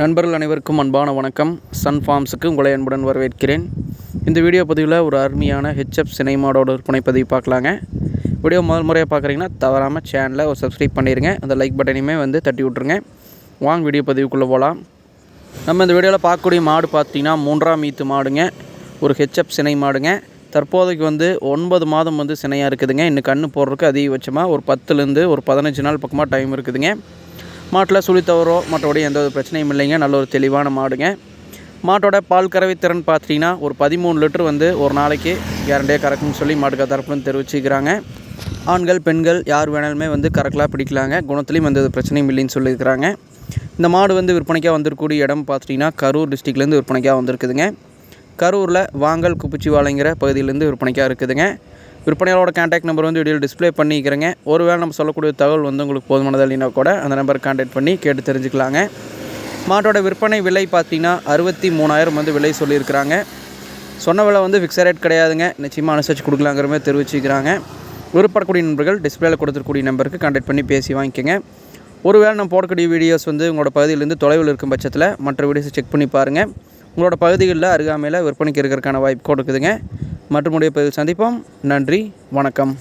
நண்பர்கள் அனைவருக்கும் அன்பான வணக்கம். சன் ஃபார்ம்ஸுக்கு உங்களை அன்புடன் வரவேற்கிறேன். இந்த வீடியோ பதிவில் ஒரு அருமையான ஹெச்எப் சினைமாடோட விற்பனை பதிவு பார்க்கலாங்க. வீடியோ முதல் முறையாக பார்க்குறீங்கன்னா தவறாமல் சேனலை ஒரு சப்ஸ்கிரைப் பண்ணிடுங்க அந்த லைக் பட்டனையுமே வந்து தட்டி விட்ருங்க வாங்க வீடியோ பதிவுக்குள்ளே போகலாம் நம்ம இந்த வீடியோவில் பார்க்கக்கூடிய மாடு பார்த்தீங்கன்னா மூன்றாம் ஈத்து மாடுங்க. ஒரு ஹெச்எப் சினை மாடுங்க. தற்போதைக்கு வந்து ஒன்பது மாதம் வந்து சினையாக இருக்குதுங்க. இன்னும் கண்ணு போடுறதுக்கு அதிகபட்சமாக ஒரு பத்துலேருந்து ஒரு பதினஞ்சு நாள் பக்கமாக டைம் இருக்குதுங்க. மாட்டில் சுழி தவறோ மற்றபடி எந்த ஒரு பிரச்சனையும் இல்லைங்க. நல்ல ஒரு தெளிவான மாடுங்க. மாட்டோட பால் கறவை திறன் பார்த்தீங்கன்னா ஒரு பதிமூணு லிட்டர் வந்து ஒரு நாளைக்கு கேரண்டியாக கறக்கும்னு சொல்லி மாட்டுக்கா தரப்புன்னு தெரிவிச்சுக்கிறாங்க ஆண்கள் பெண்கள் யார் வேணாலுமே வந்து கறக்கலாம் பிடிக்கலாங்க. குணத்துலேயும் எந்த பிரச்சனையும் இல்லைன்னு சொல்லியிருக்கிறாங்க. இந்த மாடு வந்து விற்பனைக்காக வந்திருக்கக்கூடிய இடம் பார்த்துட்டிங்கன்னா கரூர் டிஸ்ட்ரிக்ட்லேருந்து விற்பனைக்காக வந்திருக்குதுங்க. கரூரில் வாங்கல் குப்பிச்சிவாலைங்கிற பகுதியிலேருந்து விற்பனைக்காக இருக்குதுங்க. விற்பனையாளரோட கான்டாக்ட் நம்பர் வந்து வீடியோவில் டிஸ்ப்ளே பண்ணிக்கிறேங்க. ஒருவேளை நம்ம சொல்லக்கூடிய தகவல் வந்து உங்களுக்கு போதுமானது இல்லைனா கூட அந்த நம்பருக்கு கான்டாக்ட் பண்ணி கேட்டு தெரிஞ்சுக்கலாங்க. மாட்டோட விற்பனை விலை பார்த்தீங்கன்னா அறுபத்தி மூணாயிரம் வந்து விலை சொல்லியிருக்கிறாங்க. சொன்ன விலை வந்து ஃபிக்ஸட் ரேட் கிடையாதுங்க. நிச்சயமாக அனுசரித்து கொடுக்கலாங்கிற மாதிரி தெரிவிச்சுக்கிறாங்க விருப்பப்படக்கூடிய நண்பர்கள் டிஸ்பிளேல கொடுத்துருக்கூடிய நம்பருக்கு கான்டாக்ட் பண்ணி பேசி வாங்கிக்கோங்க. ஒருவேளை நம்ம போடக்கூடிய வீடியோஸ் வந்து உங்களோட பகுதியிலேருந்து தொலைவில் இருக்கும் பட்சத்தில் மற்ற வீடியோஸை செக் பண்ணி பாருங்கள் உங்களோட பகுதிகளில் அருகாமையில் விற்பனைக்கு இருக்கிறதுக்கான வாய்ப்பு கொடுக்குதுங்க மற்றும் உடைய பதிவில் சந்திப்போம். நன்றி வணக்கம்.